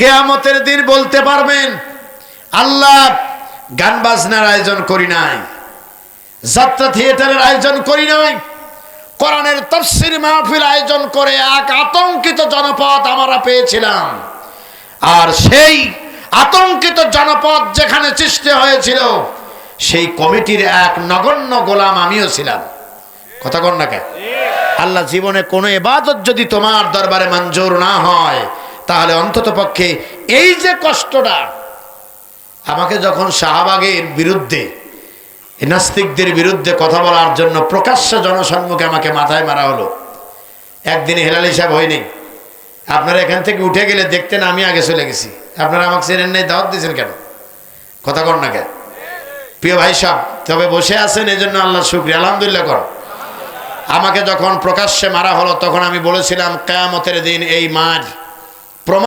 কেয়ামতের দিন বলতে পারবেন, আল্লাহ গান বাজনার আয়োজন করি নাই, যাত্রা থিয়েটারের আয়োজন করি নাই, কোরআনের তফসির মাহফিল আয়োজন করে এক আতঙ্কিত জনপদ আমরা পেয়েছিলাম। আর সেই আতঙ্কিত জনপদ যেখানে সৃষ্টি হয়েছিল, সেই কমিটির এক নগণ্য গোলাম আমিও ছিলাম। কথা কন না কেন? আল্লাহ জীবনে কোনো এবাদত যদি তোমার দরবারে মঞ্জুর না হয় তাহলে অন্তত পক্ষে এই যে কষ্টটা, আমাকে যখন শাহবাগের বিরুদ্ধে নাস্তিকদের বিরুদ্ধে কথা বলার জন্য প্রকাশ্য জনসম্মুখে আমাকে মাথায় মারা হলো, একদিন হেলাল হিসাব হয়নি। আপনারা এখান থেকে উঠে গেলে দেখতেন আমি আগে চলে গেছি। আপনারা আমাকে চেনেন নাই, দাওয়াত দিয়েছেন কেন? কথা কর না কেন? প্রিয় ভাই সাহ তবে বসে আছেন এই জন্য আল্লাহ শুক্রিয়া, আলহামদুলিল্লাহ কর। আমাকে যখন প্রকাশ্যে মারা হলো, তখন আমি বলেছিলাম, কেয়ামতের দিন এই মাঠ